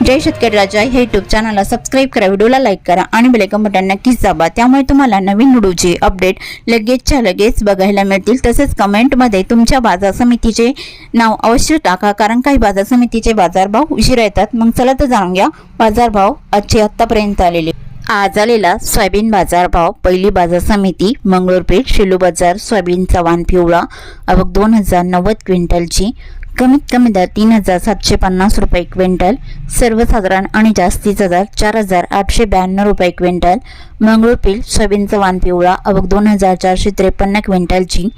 जय शेतकरी राजा हे युट्यूब चॅनलला सबस्क्राईब करा व्हिडिओला लाईक करा आणि बेलेकन बटन नक्कीच दाबा. त्यामुळे तुम्हाला नवीन व्हिडिओचे अपडेट लगेचच्या लगेच बघायला मिळतील. तसेच कमेंटमध्ये तुमच्या बाजार समितीचे नाव अवश्य टाका कारण काही बाजार समितीचे बाजारभाव उशिरा येतात. मग चला तर जाणून घ्या बाजारभाव आजचे आत्तापर्यंत आलेले. आज आलेला सोयाबीन बाजारभाव पहिली बाजार समिती मंगळूरपेठ शेलू बाजार सोयाबीनचा वाण पिवळा अवघ दोन हजार नव्वद क्विंटलची. कमीत कमी दर तीन हजार सातशे पन्नास रुपये क्विंटल सर्वसाधारण आणि जास्तीचा दर चार हजार आठशे ब्याण्णव रुपये क्विंटल मंगळूरपील सोयाबीनचा वाण पिवळा अवघ दोन हजार चारशे त्रेपन्न क्विंटलची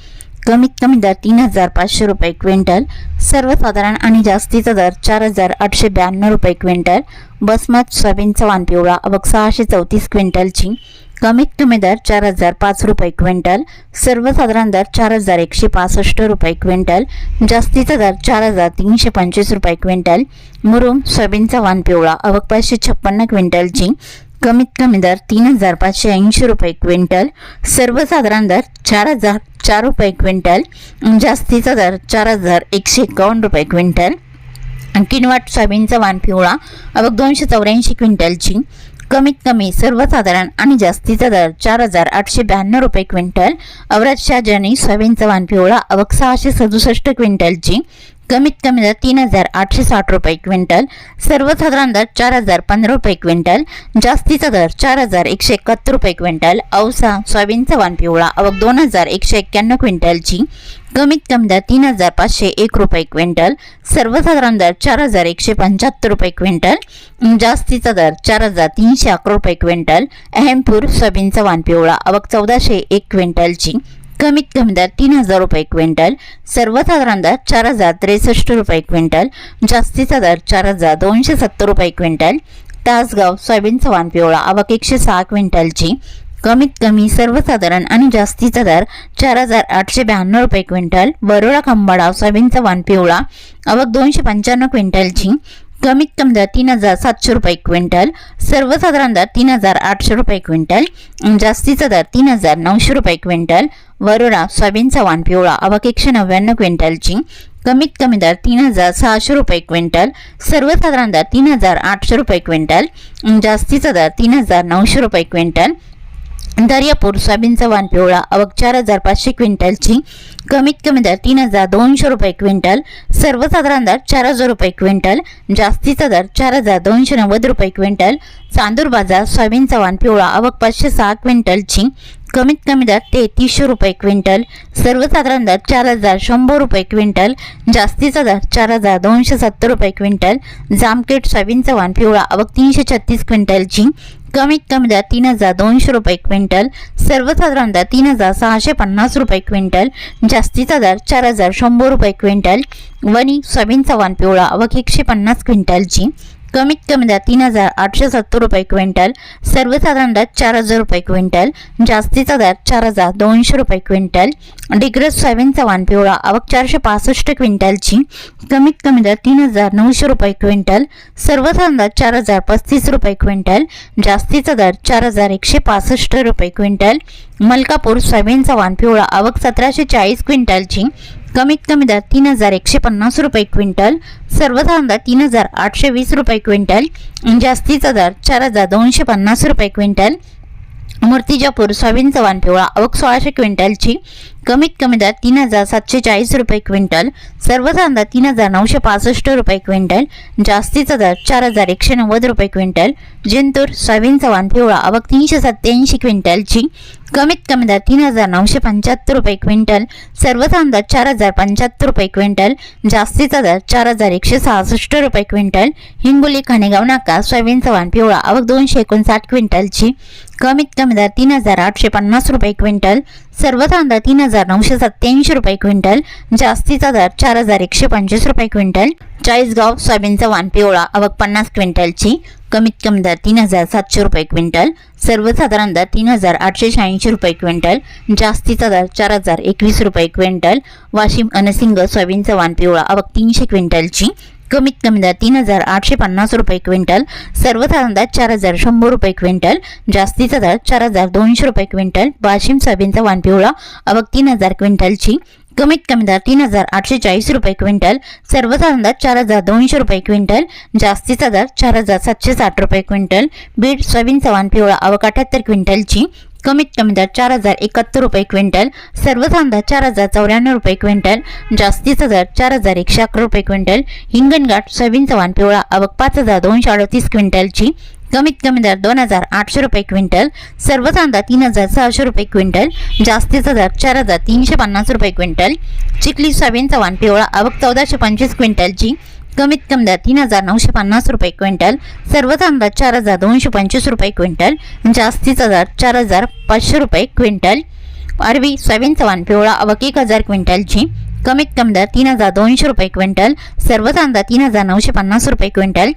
कमीत कमी दर तीन हजार पाचशे रुपये क्विंटल सर्वसाधारण आणि जास्तीचा दर चार हजार आठशे ब्याण्णव रुपये क्विंटल बसमत सोयाबीनचा वाण पिवळा अवघ सहाशे चौतीस क्विंटलची कमीत कमी दर चार हजार पाच रुपये क्विंटल सर्वसाधारण दर चार हजार एकशे पासष्ट रुपये क्विंटल जास्तीचा दर चार हजार तीनशे पंचवीस रुपये क्विंटल मुरुम सोयाबीनचा वाण पिवळा अवक पाचशे छप्पन्न क्विंटलची कमीत कमी दर तीन हजार पाचशे ऐंशी रुपये क्विंटल सर्वसाधारण दर चार हजार चार रुपये क्विंटल जास्तीचा दर चार हजार एकशे एकावन्न रुपये क्विंटल. किनवाट सोयाबीनचा वाण पिवळा अवघ दोनशे चौऱ्याऐंशी क्विंटलची कमीत कमी सर्वसाधारण आणि जास्तीचा दर चार हजार आठशे ब्याण्णव रुपये क्विंटल अवराज शाहजनी सोयाबीनचा वाण पिवळा अवक सहाशे सदुसष्ट क्विंटलची कमीत कमी दर तीन हजार आठशे साठ रुपये क्विंटल सर्वसाधारण दर चार हजार पंधरा रुपये क्विंटल जास्तीचा दर चार हजार एकशे एकाहत्तर रुपये क्विंटल औसा सोयाबीनचा वाण पिवळा अवघ दोन हजार एकशे एक्क्याण्णव क्विंटलची कमीत कमी दर तीन हजार पाचशे एक रुपये क्विंटल सर्वसाधारण दर चार हजार एकशे पंच्याहत्तर रुपये क्विंटल जास्तीचा दर चार हजार तीनशे अकरा रुपये क्विंटल अहमपूर सोयाबीनचा वाण पिवळा अवघ चौदाशे एक क्विंटलची कमीत कमी दर तीन हजार रुपये क्विंटल सर्वसाधारण दर चार हजार त्रेसष्ट रुपये क्विंटल जास्तीचा दर चार हजार दोनशे सत्तर रुपये क्विंटल तासगाव सोयाबीन सवान पिवळा अवक एकशे सहा क्विंटलची कमीत कमी सर्वसाधारण आणि जास्तीचा दर चार हजार आठशे ब्याण्णव रुपये क्विंटल बरोडा खंबाडा सोयाबीन वाण पिवळा अवक दोनशे पंच्याण्णव क्विंटलची कमीत कमी दर तीन हजार सातशे रुपये क्विंटल सर्वसाधारण दर तीन हजार आठशे रुपये क्विंटल जास्तीचा दर तीन हजार नऊशे रुपये क्विंटल वरोरा सोयाबीनचा वाण पिवळा अवक एकशे नव्याण्णव क्विंटलची कमीत कमी दर तीन हजार सहाशे रुपये क्विंटल सर्वसाधारण दर तीन हजार आठशे रुपये क्विंटल जास्तीचा दर तीन हजार नऊशे रुपये क्विंटल दर्यापूर सोयाबीनचा वाण पिवळा अवघ चार हजार पाचशे क्विंटलची कमीत कमी दर तीन हजार दोनशे रुपये क्विंटल सर्वसाधारण दर चार हजार रुपये क्विंटल जास्तीचा दर चार हजार दोनशे नव्वद रुपये क्विंटल चांदूर बाजार सोयाबीनचा वाण पिवळा अवघ पाचशे सहा क्विंटलची कमीत कमी दर तेहतीसशे रुपये क्विंटल सर्वसाधारण दर चार हजार शंभर रुपये क्विंटल जास्तीचा दर चार हजार दोनशे सत्तर रुपये क्विंटल जामखेड सोयाबीनचा वाण पिवळा अवघ तीनशे छत्तीस क्विंटलची कमीत कमी दर तीन हजार दोनशे रुपये क्विंटल सर्वसाधारण दर तीन हजार सहाशे पन्नास रुपये क्विंटल जास्तीचा दर चार हजार शंभर रुपये क्विंटल वणी सोयाबीनचा वाण पिवळा अवघ एकशे पन्नास क्विंटलची कमीत कमी दर तीन हजार आठशे सत्तर रुपये क्विंटल सर्वसाधारण दर चार हजार रुपये क्विंटल जास्तीचा दर चार हजार दोनशे रुपये क्विंटल डिग्रज सोयाबीनचा वाण पिवळा आवक चारशे पासष्ट क्विंटलची कमीत कमी दर तीन हजार नऊशे रुपये क्विंटल सर्वसाधारण दर चार हजार पस्तीस रुपये क्विंटल जास्तीचा दर चार हजार एकशे पासष्ट रुपये क्विंटल मलकापूर सोयाबीनचा वाण पिवळा आवक सतराशे चाळीस क्विंटलची कमीत कमी दर तीन हजार एकशे पन्नास रुपये क्विंटल सर्वसाधारण दर तीन हजार आठशे वीस रुपये क्विंटल जास्तीचा दर चार हजार दोनशे पन्नास रुपये क्विंटल. मूर्तिजापूर सोयाबीनचा वाण पिवळा अवघ सोळाशे क्विंटलची कमीत कमी दर तीन हजार सातशे चाळीस रुपये क्विंटल सर्वसाधारण दर तीन हजार नऊशे पासष्ट रुपये क्विंटल जास्तीचा दर चार हजार एकशे नव्वद रुपये क्विंटल जिंतूर सोयाबीन चव्हाण पिवळा अवघ तीनशे सत्याऐंशी क्विंटलची कमीत कमी दर तीन हजार नऊशे पंच्याहत्तर रुपये क्विंटल सर्वसाधारण दर चार हजार पंच्याहत्तर रुपये क्विंटल जास्तीचा दर चार हजार एकशे सहासष्ट रुपये क्विंटल हिंगोली खाणेगाव नाका सोयाबीन चव्हाण पिवळा अवघ दोनशे एकोणसाठ क्विंटलची कमीत कमी दर तीन हजार आठशे पन्नास रुपये क्विंटल सर्वसाधारण दर तीन हजार हजार नऊशे सत्याऐंशी रुपये क्विंटल जास्तीचा दर चार हजार एकशे पंचवीस रुपये क्विंटल. चाळीसगाव सोयाबीनचा वाण पिवळा आवक पन्नास क्विंटलची. कमीत कमी दर तीन हजार सातशे रुपये क्विंटल. सर्वसाधारण दर तीन हजार आठशे शहाऐंशी रुपये क्विंटल. जास्तीचा दर चार हजार एकवीस रुपये क्विंटल. वाशिम अनसिंग सोयाबीनचा वाण पिवळा आवक तीनशे क्विंटलची. कमीत कमी दर तीन हजार आठशे पन्नास रुपये क्विंटल सर्वसाधारण दर चार हजार शंभर रुपये क्विंटल जास्तीचा दर चार हजार दोनशे रुपये क्विंटल वाशिम सोयाबीनचा वाण पिवळा अवघ तीन हजार क्विंटलची कमीत कमी दर तीन हजार आठशे चाळीस रुपये क्विंटल सर्वसाधारण दर चार हजार दोनशे रुपये क्विंटल जास्तीचा दर चार हजार सातशे साठ रुपये क्विंटल बीड सोयाबीन चव्हाण पिवळा अवघ अठ्याहत्तर क्विंटलची कमीत कमी दर चार हजार एकाहत्तर रुपये क्विंटल सर्व कांदा चार हजार चौऱ्याण्णव रुपये क्विंटल जास्तीचा दर चार हजार एकशे अकरा रुपये क्विंटल हिंगणघाट सोयाबीन चव्हाण पिवळा अवक पाच हजार दोनशे अडतीस क्विंटलची कमीत कमी दर दोन हजार आठशे रुपये क्विंटल सर्व कांदा तीन हजार सहाशे रुपये क्विंटल जास्तीचा दर चार हजार तीनशे पन्नास रुपये क्विंटल चिखली सोयाबीन चव्हाण पिवळा आवक चौदाशे पंचवीस क्विंटलची कमीत कमी दर तीन हजार नऊशे पन्नास रुपये क्विंटल. सर्व कांदा चार हजार दोनशे पंचवीस रुपये क्विंटल. जास्तीचा दर चार हजार पाचशे रुपये क्विंटल. अरबी सोयाबीन चव्हाण पिवळा अवक एक हजार क्विंटलची कमीत कमी दर तीन हजार दोनशे रुपये क्विंटल. सर्व कांदा तीन हजार नऊशे पन्नास रुपये क्विंटल.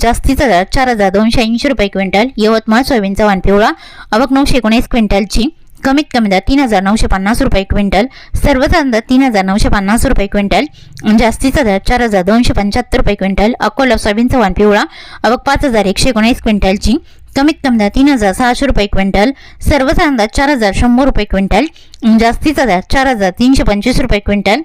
जास्तीचा दर चार हजार दोनशे ऐंशी रुपये क्विंटल. यवतमाळ सोयाबीन चव्हाण पिवळा अवक नऊशे एकोणीस क्विंटलची कमीत कमी दर तीन हजार नऊशे पन्नास रुपये क्विंटल. सर्वसाधारण दर तीन हजार नऊशे पन्नास रुपये क्विंटल. जास्तीचा दर चार हजार दोनशे पंच्याहत्तर रुपये क्विंटल. अकोला सोयाबीन चव्हाण पिवळा. आवक पाच हजार एकशे एकोणीस क्विंटलची. कमीत कमी दर तीन हजार सहाशे रुपये क्विंटल. सर्वसाधारण दर चार हजार शंभर रुपये क्विंटल. जास्तीचा दर चार हजार तीनशे पंचवीस रुपये क्विंटल.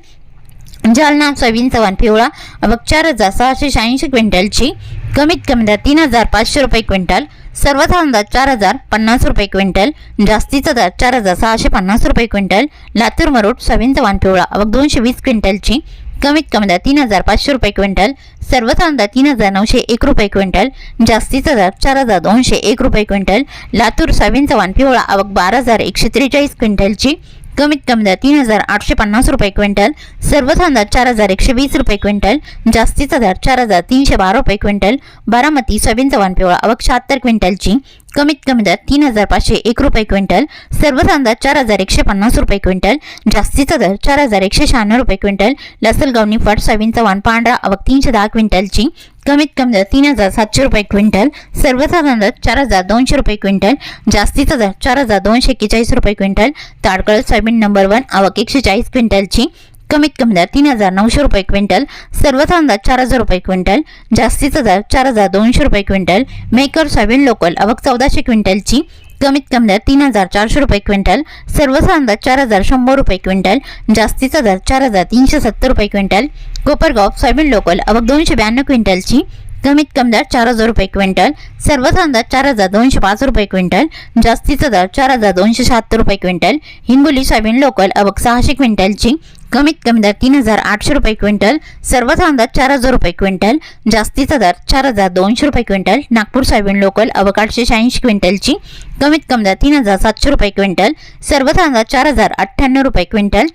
जालना सोयाबीन चव्हाण पिवळा. आवक चार हजार सहाशे शहाऐंशी क्विंटलची. कमीत कमी दर तीन हजार पाचशे रुपये क्विंटल. सर्वसाधारण अंदाज चार हजार पन्नास रुपये क्विंटल जास्तीचा दर चार हजार सहाशे पन्नास रुपये क्विंटल लातूर मरोड सोयाबीन चव्हाण पिवळा आवक दोनशे वीस क्विंटलची कमीत कमी दर तीन हजार पाचशे रुपये क्विंटल सर्वसाधारण अंदाज तीन हजार नऊशे एक रुपये क्विंटल जास्तीचा दर चार हजार दोनशे एक रुपये क्विंटल लातूर सोयाबीन चव्हाण पिवळा आवक बारा हजार एकशे त्रेचाळीस क्विंटलची कमीत कमी दर तीन हजार आठशे पन्नास रुपये क्विंटल सर्वसाधारण दर चार हजार एकशे वीस रुपये क्विंटल जास्तीचा दर चार हजार तीनशे बारा रुपये क्विंटल बारामती सोयाबीन चव्हाण पिवळा अवक शहात्तर क्विंटलची कमीत कमी दर तीन हजार पाचशे एक रुपये क्विंटल सर्व दर चार हजार एकशे पन्नास रुपये क्विंटल जास्तीचा दर चार हजार एकशे शहाण्णव रुपये क्विंटल लसलगाव निफाड सोयाबीन चव्हाण पांढरा आवक तीनशे दहा क्विंटलची कमीत कमी दर तीन हजार सातशे रुपये क्विंटल सर्वसाधारण दर चार हजार दोनशे रुपये क्विंटल जास्तीचा दर चार हजार दोनशे एक्केचाळीस रुपये quintal Tadkal soybean number one आवक एकशे चाळीस क्विंटलची कमीत कमी दर तीन हजार नऊशे रुपये क्विंटल सर्व दर चार हजार रुपये क्विंटल जास्तीचा दर चार हजार दोनशे रुपये क्विंटल मेकर सोयाबीन लोकल आवक चौदाशे क्विंटलची कमीत कमी दर तीन हजार चारशे रुपये क्विंटल सर्व दर चार हजार शंभर रुपये क्विंटल जास्तीचा दर चार हजार तीनशे सत्तर रुपये क्विंटल कोपरगाव सोयाबीन लोकल आवक दोनशे ब्याण्णव क्विंटलची कमीत कमी दर चार हजार रुपये क्विंटल सर्व दर चार हजार दोनशे पाच रुपये क्विंटल जास्तीचा दर चार हजार दोनशे शहात्तर रुपये क्विंटल हिंगोली सोयाबीन लोकल अवक सहाशे क्विंटलची कमीत कमी दर तीन हजार आठशे रुपये क्विंटल सर्व दर चार हजार रुपये क्विंटल जास्तीचा दर चार हजार दोनशे रुपये क्विंटल नागपूर सोयाबीन लोकल आवक आठशे शहाऐंशी क्विंटलची कमीत कमी दर तीन हजार सातशे रुपये क्विंटल सर्व दर चार हजार अठ्ठ्याण्णव रुपये क्विंटल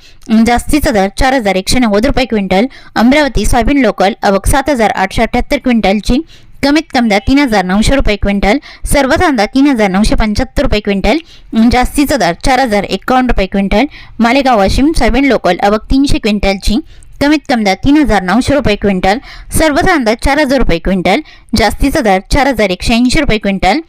जास्तीचा दर चार हजार एकशे नव्वद रुपये क्विंटल अमरावती सोयाबीन लोकल अवक सात हजार आठशे अठ्ठ्याहत्तर क्विंटलची कमीत कमी तीन हजार नऊशे रुपये क्विंटल सर्व कांदा तीन हजार नऊशे पंच्याहत्तर रुपये क्विंटल जास्तीचा दर चार हजार एकावन्न रुपये quintal Malegaon Washim soybean local अवक तीनशे क्विंटलची कमीत कमी दर तीन हजार नऊशे रुपये क्विंटल सर्व कांदा चार हजार रुपये क्विंटल जास्तीचा दर चार हजार एकशे ऐंशी रुपये क्विंटल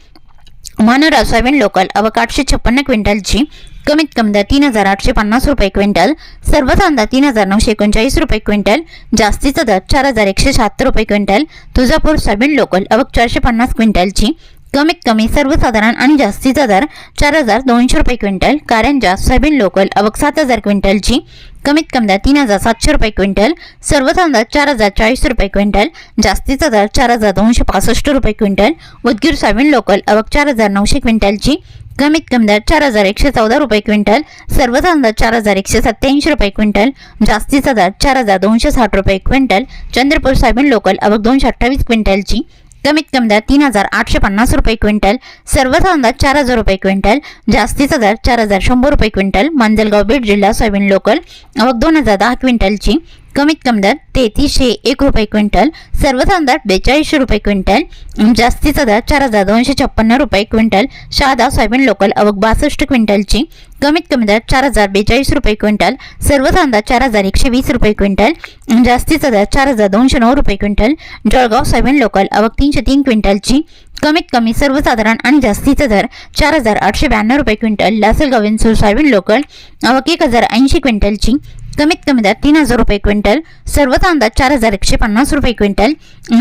मानोरा सोयाबीन लोकल अवक आठशे छप्पन्न क्विंटलची कमीत कमी दर तीन हजार आठशे पन्नास रुपये क्विंटल सर्व दर तीन हजार नऊशे एकोणचाळीस रुपये क्विंटल जास्तीचा दर चार हजार एकशे शहात्तर रुपये क्विंटल तुळजापूर सोयाबीन लोकल अवक चारशे पन्नास क्विंटलची कमीत कमी सर्वसाधारण आणि जास्तीचा दर चार हजार दोनशे रुपये क्विंटल कारंजा सोयाबीन लोकल अवक सात हजार क्विंटलची कमीत कमी दर तीन हजार सातशे रुपये क्विंटल सर्व दर चार हजार चाळीस रुपये क्विंटल जास्तीचा दर चार हजार दोनशे पासष्ट रुपये क्विंटल उदगीर सोयाबीन लोकल अवक चार हजार नऊशे क्विंटलची कमीत कमी दर चार हजार एकशे चौदा रुपये क्विंटल सर्वसाधारण दर चार हजार एकशे सत्त्याऐंशी रुपये क्विंटल जास्तीचा दर चार हजार दोनशे साठ रुपये क्विंटल चंद्रपूर सोयाबीन लोकल अवघ दोनशे अठ्ठावीस क्विंटलची कमीत कमी दर तीन हजार आठशे पन्नास रुपये क्विंटल सर्वसाधारण दर चार हजार रुपये क्विंटल जास्तीचा दर चार हजार शंभर रुपये क्विंटल मांजलगाव बीड जिल्हा सोयाबीन लोकल अवघ दोन हजार दहा क्विंटलची कमीत कमी दर तेहतीसशे एक रुपये क्विंटल सर्वसाधारण दर बेचाळीसशे रुपये क्विंटल जास्तीचा दर चार हजार दोनशे छप्पन्न रुपये क्विंटल शहादा सोयाबीन लोकल अवघ बासष्ट क्विंटलची कमीत कमी दर चार हजार बेचाळीस रुपये क्विंटल सर्वसाधारण दर चार हजार एकशे वीस रुपये क्विंटल जास्तीचा दर चार हजार दोनशे नऊ रुपये क्विंटल जळगाव सोयाबीन लोकल अवघ तीनशे तीन क्विंटलची कमीत कमी सर्वसाधारण आणि जास्तीचा दर चार हजार आठशे ब्याण्णव रुपये quintal Lasalgaon Vinchur soybean local अवघ एक हजार ऐंशी क्विंटलची कमीत कमी दर तीन हजार रुपये क्विंटल सर्वसाधारण दर चार हजार एकशे पन्नास रुपये क्विंटल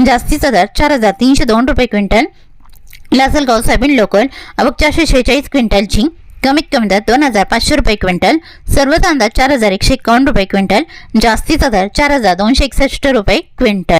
जास्तीचा दर चार हजार तीनशे दोन रुपये क्विंटल. लासलगाव सोयाबीन लोकल अवक चारशे शेहेचाळीस क्विंटलची कमीत कमी दर दोन हजार पाचशे रुपये क्विंटल सर्वसाधारण दर चार हजार एकशे एकावन्न रुपये क्विंटल जास्तीचा दर चार हजार दोनशे एकसष्ट रुपये क्विंटल.